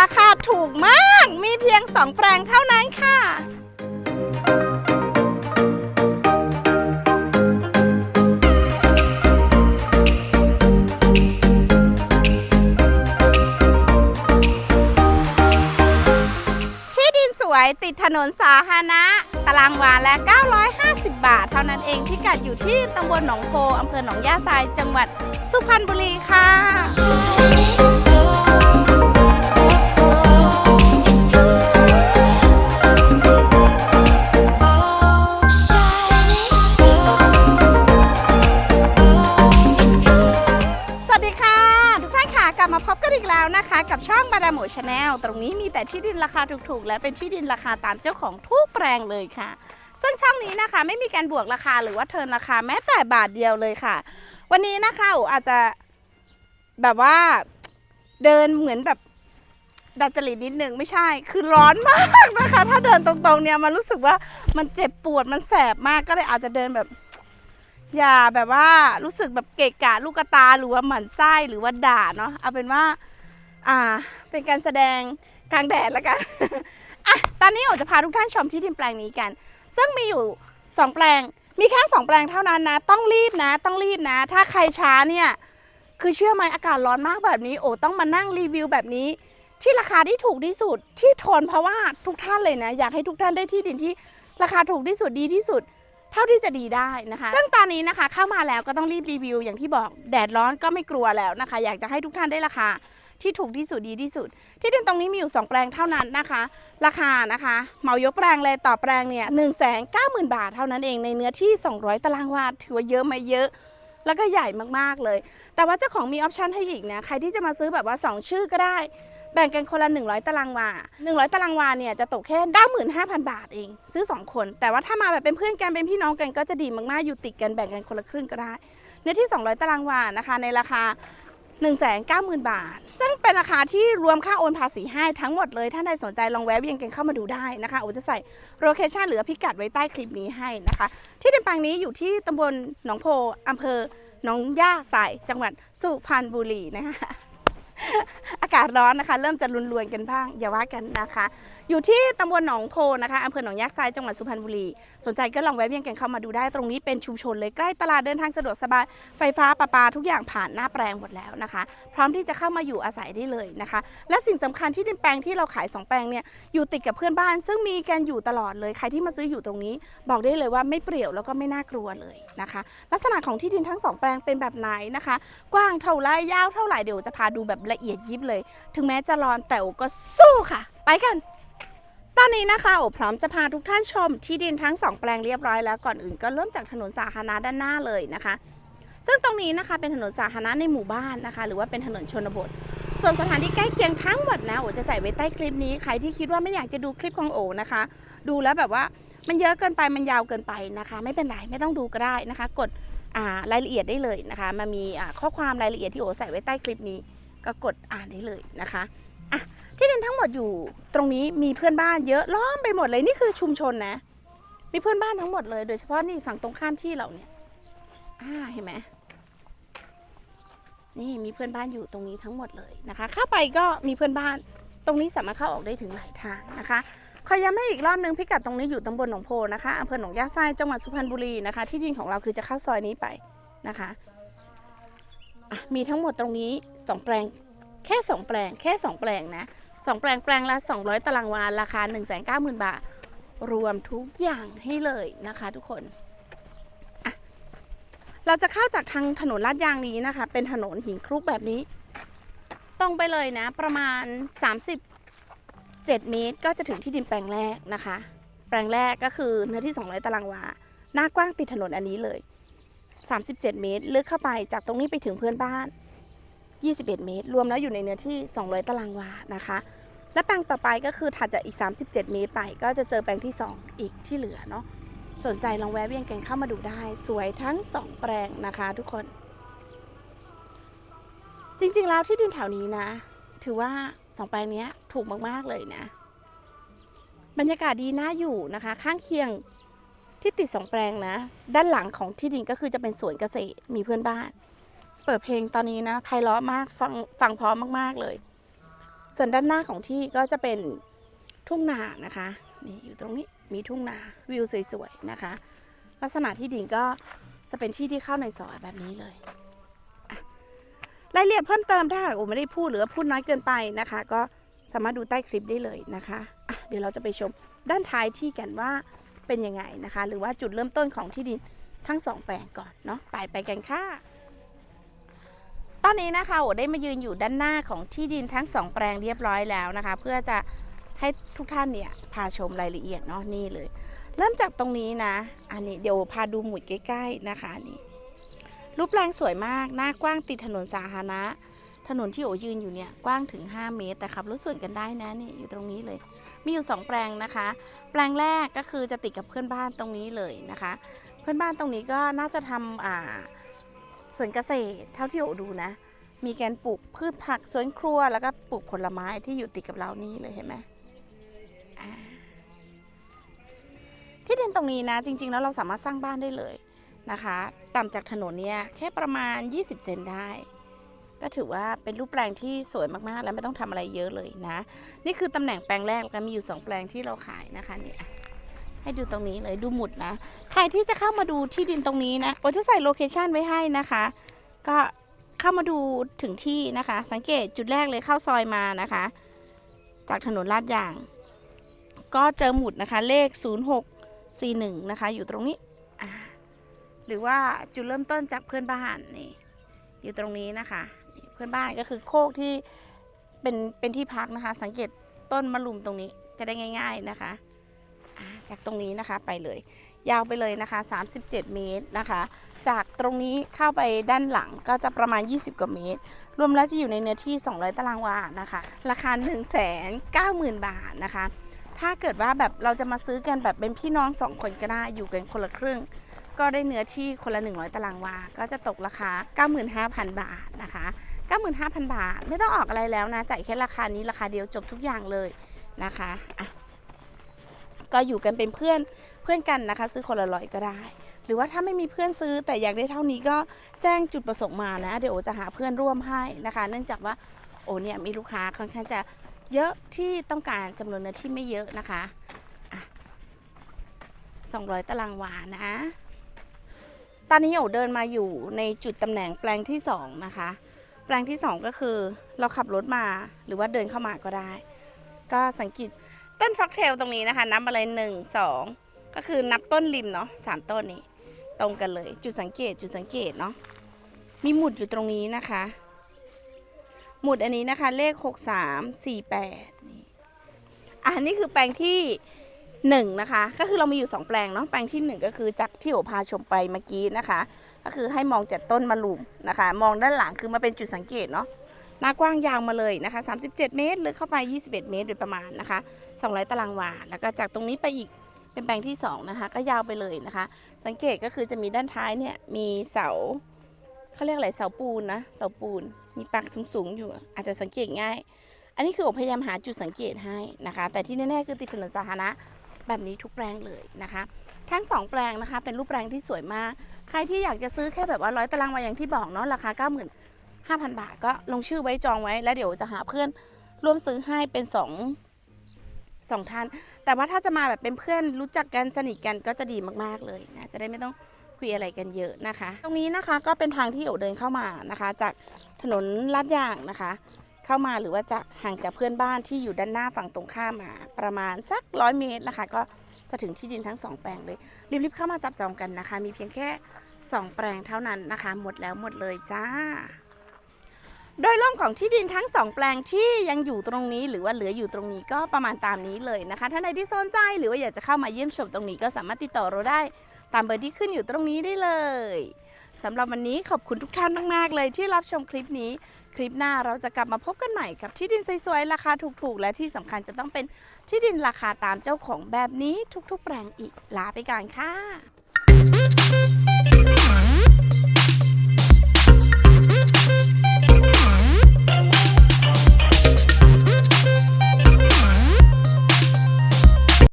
ราคาถูกมาก มีเพียง2แปลงเท่านั้นค่ะ ที่ดินสวยติดถนนสาธารณะ ตารางวาและ 950 บาท เท่านั้นเองพิกัดอยู่ที่ตำบลหนองโพอำเภอหนองย่าทราย จังหวัดสุพรรณบุรีค่ะ ชาแนลตรงนี้มีแต่ที่ดินราคาถูกๆ และเป็นที่ดินราคาตามเจ้าของทุกแปลงเลยค่ะ ซึ่งช่องนี้นะคะไม่มีการบวกราคาหรือว่าเทินราคาแม้แต่บาทเดียวเลยค่ะ วันนี้นะคะอูอาจจะแบบว่าเดินเหมือนแบบดัดจริตนิดนึงไม่ใช่ คือร้อนมากนะคะ ถ้าเดินตรงๆเนี่ยมันรู้สึกว่ามันเจ็บปวดมันแสบมากก็เลยอาจจะเดินแบบ อย่าแบบว่ารู้สึกแบบเกะกะลูกตาหรือว่าหมันไส้หรือว่าด่าเนาะเอาเป็นว่า อ่าเป็นการแสดงกลางแดดแล้วกัน อะตอนนี้โอจะพาทุกท่านชมที่ดินแปลงนี้กัน ซึ่งมีอยู่ 2 แปลง มีแค่ 2 แปลงเท่านั้นนะ ต้องรีบนะ ต้องรีบนะ ถ้าใครช้าเนี่ย คือเชื่อไหมอากาศร้อนมากแบบนี้ โอต้องมานั่งรีวิวแบบนี้ ที่ราคาที่ถูกที่สุดที่ทนเพราะว่าทุกท่านเลยนะ อยากให้ทุกท่านได้ที่ดินที่ราคาถูกที่สุดดีที่สุดเท่าที่จะดีได้นะคะ ซึ่งตอนนี้นะคะเข้ามาแล้วก็ต้องรีบรีวิว อย่างที่บอกแดดร้อนก็ไม่กลัวแล้วนะคะ อยากจะให้ทุกท่านได้ราคา ที่ถูกที่สุดดีที่สุด ที่ดินตรงนี้มีอยู่ 2 แปลงเท่านั้นนะคะ ราคานะคะเหมายกแปลงเลยต่อแปลงเนี่ยหนึ่งแสนเก้าหมื่นบาทเท่านั้นเองในเนื้อที่ 200 ตารางวาถือว่าเยอะไหมเยอะแล้วก็ใหญ่มากๆเลย แต่ว่าเจ้าของมีออปชันให้อีกนะ ใครที่จะมาซื้อแบบว่า 2 ชื่อก็ได้ แบ่งกันคนละ 100 ตารางวา 100 ตารางวาเนี่ยจะตกแค่95,000 บาทเอง ซื้อ 2 คน แต่ว่าถ้ามาแบบเป็นเพื่อนกัน เป็นพี่น้องกันก็จะดีมากๆ อยู่ติดกันแบ่งกันคนละครึ่งก็ได้ เนื้อที่ 200 ตารางวานะคะ ในราคา 190,000 บาท ซึ่งเป็นราคาที่รวมค่าโอนภาษีให้ทั้งหมดเลย ท่านใดสนใจลองแวะเวียนกันเข้ามาดูได้นะคะโอจะใส่โลเคชันหรือพิกัดไว้ใต้คลิปนี้ให้นะคะ ที่ดินแปลงนี้อยู่ที่ตำบลหนองโพอำเภอหนองย่าสายจังหวัดสุพรรณบุรีนะคะ อากาศร้อนนะคะ เริ่มจะรุนรวนกันบ้าง อย่าว่ากันนะคะ อยู่ที่ตำบลหนองโพนะคะอำเภอหนองยักษ์ทรายจังหวัดสุพรรณบุรี สนใจก็ลองแวะเวียนกันเข้ามาดูได้ ตรงนี้เป็นชุมชนเลยใกล้ตลาดเดินทางสะดวกสบาย ไฟฟ้าประปาทุกอย่างผ่านหน้าแปลงหมดแล้วนะคะ พร้อมที่จะเข้ามาอยู่อาศัยได้เลยนะคะ และสิ่งสำคัญที่ดินแปลงที่เราขายสองแปลงเนี่ย อยู่ติดกับเพื่อนบ้าน ซึ่งมีกันอยู่ตลอดเลย ใครที่มาซื้ออยู่ตรงนี้ บอกได้เลยว่าไม่เปรี่ยวแล้วก็ไม่น่ากลัวเลยนะคะ ลักษณะของที่ดินทั้งสองแปลงเป็นแบบไหนนะคะ กว้างเท่าไรยาวเท่าไหร่เดี๋ยวจะพาดูแบบละเอียดยิบเลย ถึงแม้จะร้อนแต่โอก็สู้ค่ะ ไปกัน ตอนนี้นะคะโอพร้อมจะพาทุกท่านชมที่ดินทั้งสองแปลงเรียบร้อยแล้วก่อนอื่นก็เริ่มจากถนนสาธารณะด้านหน้าเลยนะคะ ซึ่งตรงนี้นะคะเป็นถนนสาธารณะในหมู่บ้านนะคะ หรือว่าเป็นถนนชนบท ส่วนสถานที่ใกล้เคียงทั้งหมดนะโอจะใส่ไว้ใต้คลิปนี้ใครที่คิดว่าไม่อยากจะดูคลิปของโอนะคะ ดูแล้วแบบว่ามันเยอะเกินไปมันยาวเกินไปนะคะ ไม่เป็นไรไม่ต้องดูก็ได้นะคะ กดรายละเอียดได้เลยนะคะมามีข้อความรายละเอียดที่โอใส่ไว้ใต้คลิปนี้ ก็กดอ่านได้เลยนะคะอะที่ดินทั้งหมดอยู่ตรงนี้มีเพื่อนบ้านเยอะล้อมไปหมดเลยนี่คือชุมชนนะ มีเพื่อนบ้านทั้งหมดเลยโดยเฉพาะนี่ฝั่งตรงข้ามที่เราเนี่ยอ่าเห็นไหมนี่มีเพื่อนบ้านอยู่ตรงนี้ทั้งหมดเลยนะคะ เข้าไปก็มีเพื่อนบ้านตรงนี้สามารถเข้าออกได้ถึงหลายทางนะคะขอย้ำให้อีกรอบนึงพิกัดตรงนี้อยู่ตำบลหนองโพนะคะอำเภอหนองยาไซจังหวัดสุพรรณบุรีนะคะ ที่ดินของเราคือจะเข้าซอยนี้ไปนะคะ มีทั้งหมดตรงนี้สองแปลง แค่สองแปลง แค่สองแปลงนะสองแปลงแปลงละ 200 ตารางวา ราคา 1 9 0 0 0 0 บาท รวมทุกอย่างให้เลยนะคะทุกคน เราจะเข้าจากทางถนนลาดยางนี้นะคะ เป็นถนนหินคลุกแบบนี้ ตรงไปเลยนะ ประมาณ 37 เมตร ก็จะถึงที่ดินแปลงแรกนะคะ แปลงแรกก็คือเนื้อที่ 200 ตารางวา หน้ากว้างติดถนนอันนี้เลย 37 เมตร ลึกเข้าไปจากตรงนี้ไปถึงเพื่อนบ้าน 21 เมตร รวมแล้วอยู่ในเนื้อที่ 200 ตารางวานะคะ และแปลงต่อไปก็คือถัดจากอีก 37 เมตรไปก็จะเจอแปลงที่ 2 อีกที่เหลือเนาะสนใจลองแวะเวียนกันเข้ามาดูได้ สวยทั้ง 2 แปลงนะคะ ทุกคน จริงๆแล้วที่ดินแถวนี้นะ ถือว่าสองแปลงเนี้ยถูกมากๆเลยนะ บรรยากาศดีน่าอยู่นะคะ ข้างเคียง ที่ติดสองแปลงนะ ด้านหลังของที่ดินก็คือจะเป็นสวนเกษตรมีเพื่อนบ้าน เปิดเพลงตอนนี้นะไพเราะมากฟังฟังเพร้อมมากๆเลย ส่วนด้านหน้าของที่ก็จะเป็นทุ่งนานะคะนี่อยู่ตรงนี้มีทุ่งนาวิวสวยๆนะคะ ลักษณะที่ดินก็จะเป็นที่ที่เข้าในซอยแบบนี้เลยรายละเอียดเพิ่มเติมถ้าหากผมไม่ได้พูดหรือพูดน้อยเกินไปนะคะ ก็สามารถดูใต้คลิปได้เลยนะคะะเดี๋ยวเราจะไปชมด้านท้ายที่กันว่า เป็นยังไงนะคะ หรือว่าจุดเริ่มต้นของที่ดินทั้งสองแปลงก่อนเนาะไปไปกันค่ะตอนนี้นะคะโอได้มายืนอยู่ด้านหน้าของที่ดินทั้งสองแปลงเรียบร้อยแล้วนะคะ เพื่อจะให้ทุกท่านเนี่ยพาชมรายละเอียดเนาะนี่เลย เริ่มจากตรงนี้นะ อันนี้เดี๋ยวพาดูหมุดใกล้ๆนะคะนี่รูปแปลงสวยมาก หน้ากว้างติดถนนสาธารณะ ถนนที่โอยืนอยู่เนี่ยกว้างถึง 5 เมตร แต่ขับรถส่วนกันได้นะนี่อยู่ตรงนี้เลย มีอยู่ 2 แปลงนะคะ แปลงแรกก็คือจะติดกับเพื่อนบ้านตรงนี้เลยนะคะ เพื่อนบ้านตรงนี้ก็น่าจะทำอ่าสวนเกษตรเท่าที่โอดูนะ มีการปลูกพืชผักสวนครัวแล้วก็ปลูกผลไม้ที่อยู่ติดกับเรานี่เลยเห็นไหมที่ดินตรงนี้นะ จริง ๆ แล้วเราสามารถสร้างบ้านได้เลยนะคะ ต่ำจากถนนเนี่ยแค่ประมาณ 20 เซนได้ ก็ถือว่าเป็นรูปแปลงที่สวยมากๆ แล้วไม่ต้องทำอะไรเยอะเลยนะ นี่คือตำแหน่งแปลงแรกแล้วก็มีอยู่ 2 แปลงที่เราขายนะคะเนี่ยให้ดูตรงนี้เลยดูหมุดนะ ใครที่จะเข้ามาดูที่ดินตรงนี้นะโอจะใส่โลเคชันไว้ให้นะคะ ก็เข้ามาดูถึงที่นะคะ สังเกตจุดแรกเลยเข้าซอยมานะคะ จากถนนลาดยาง ก็เจอหมุดนะคะเลข 0641 นะคะ อยู่ตรงนี้ หรือว่าจุดเริ่มต้นจากเพื่อนบ้านนี่อยู่ตรงนี้นะคะ เพื่อนบ้านก็คือโคกที่เป็นเป็นที่พักนะคะ สังเกตต้นมะลุมตรงนี้จะได้ง่าย ๆนะคะจากตรงนี้นะคะไปเลย ยาวไปเลยนะคะ 37 เมตรนะคะ จากตรงนี้เข้าไปด้านหลังก็จะประมาณ 20 กว่าเมตร รวมแล้วจะอยู่ในเนื้อที่ 200 ตารางวานะคะ ราคา 1 9 0 0 0 0 บาทนะคะ ถ้าเกิดว่าแบบเราจะมาซื้อกันแบบเป็นพี่น้องสองคนก็ได้อยู่กันคนละครึ่ง ก็ได้เนื้อที่คนละ 100 ตารางวา ก็จะตกราคา 95,000 บาทนะคะ 95,000 บาท ไม่ต้องออกอะไรแล้วนะจ่ายแค่ราคานี้ราคาเดียวจบทุกอย่างเลยนะคะอะก็อยู่กันเป็นเพื่อนเพื่อนกันนะคะ ซื้อคนละร้อยก็ได้ หรือว่าถ้าไม่มีเพื่อนซื้อแต่อยากได้เท่านี้ก็แจ้งจุดประสงค์มานะ เดี๋ยวโอจะหาเพื่อนร่วมให้นะคะ เนื่องจากว่าโอเนี่ยมีลูกค้าค่อนข้างจะเยอะที่ต้องการจำนวนเนื้อที่ไม่เยอะนะคะอะ200 ตารางวานะ ตอนนี้โอเดินมาอยู่ในจุดตำแหน่งแปลงที่2นะคะ แปลงที่2ก็คือเราขับรถมาหรือว่าเดินเข้ามาก็ได้ ก็สังเกตต้นฟ็อกเทลตรงนี้นะคะ นับอะไรหนึ่งสองก็คือนับต้นริมเนาะสามต้นนี้ ตรงกันเลย จุดสังเกตจุดสังเกตเนาะมีหมุดอยู่ตรงนี้นะคะ หมุดอันนี้นะคะ เลข6 3 4 8นี่อะนี่คือแปลงที่ หนึ่งนะคะก็คือเรามีอยู่ 2 แปลงเนาะแปลงที่หนึ่งก็คือจากที่โอพาชมไปเมื่อกี้นะคะ ก็คือให้มองจากต้นมะลุมนะคะ มองด้านหลังคือมาเป็นจุดสังเกตเนาะหน้ากว้างยาวมาเลยนะคะ 37 เมตรลึกเข้าไป 21 เมตรโดยประมาณนะคะ200ตารางวาแล้วก็จากตรงนี้ไปอีกเป็นแปลงที่2นะคะก็ยาวไปเลยนะคะ สังเกตก็คือจะมีด้านท้ายเนี่ยมีเสาเขาเรียกอะไรเสาปูนนะเสาปูน มีปากสูงๆอยู่ อาจจะสังเกตง่าย อันนี้คือผมพยายามหาจุดสังเกตให้นะคะ แต่ที่แน่ๆคือติดถนนสาธารณะ แบบนี้ทุกแปลงเลยนะคะ ทั้งสองแปลงนะคะ เป็นรูปแปลงที่สวยมาก ใครที่อยากจะซื้อแค่แบบว่าร้อยตารางวาอย่างที่บอกเนาะราคา 95,000 บาท ก็ลงชื่อไว้จองไว้แล้วเดี๋ยวจะหาเพื่อนร่วมซื้อให้เป็นสองสองท่าน แต่ว่าถ้าจะมาแบบเป็นเพื่อนรู้จักกันสนิทกันก็จะดีมากๆเลยนะจะได้ไม่ต้องคุยอะไรกันเยอะนะคะ ตรงนี้นะคะก็เป็นทางที่โอเดินเข้ามานะคะ จากถนนลาดยางนะคะ เข้ามาหรือว่าจากห่างจากเพื่อนบ้านที่อยู่ด้านหน้าฝั่งตรงข้ามมาประมาณสักร้อยเมตรนะคะก็จะถึงที่ดินทั้งสองแปลงเลยรีบๆเข้ามาจับจองกันนะคะ มีเพียงแค่สองแปลงเท่านั้นนะคะ หมดแล้วหมดเลยจ้า โดยรวมของที่ดินทั้งสองแปลงที่ยังอยู่ตรงนี้ หรือว่าเหลืออยู่ตรงนี้ก็ประมาณตามนี้เลยนะคะ ถ้าใครที่สนใจหรือว่าอยากจะเข้ามาเยี่ยมชมตรงนี้ก็สามารถติดต่อเราได้ตามเบอร์ที่ขึ้นอยู่ตรงนี้ได้เลย สำหรับวันนี้ขอบคุณทุกท่านมาก ๆ เลยที่รับชมคลิปนี้ คลิปหน้าเราจะกลับมาพบกันใหม่กับที่ดินสวยๆราคาถูกๆ และที่สำคัญจะต้องเป็นที่ดินราคาตามเจ้าของแบบนี้ทุกๆ แปลงอีกลาไปก่อนค่ะ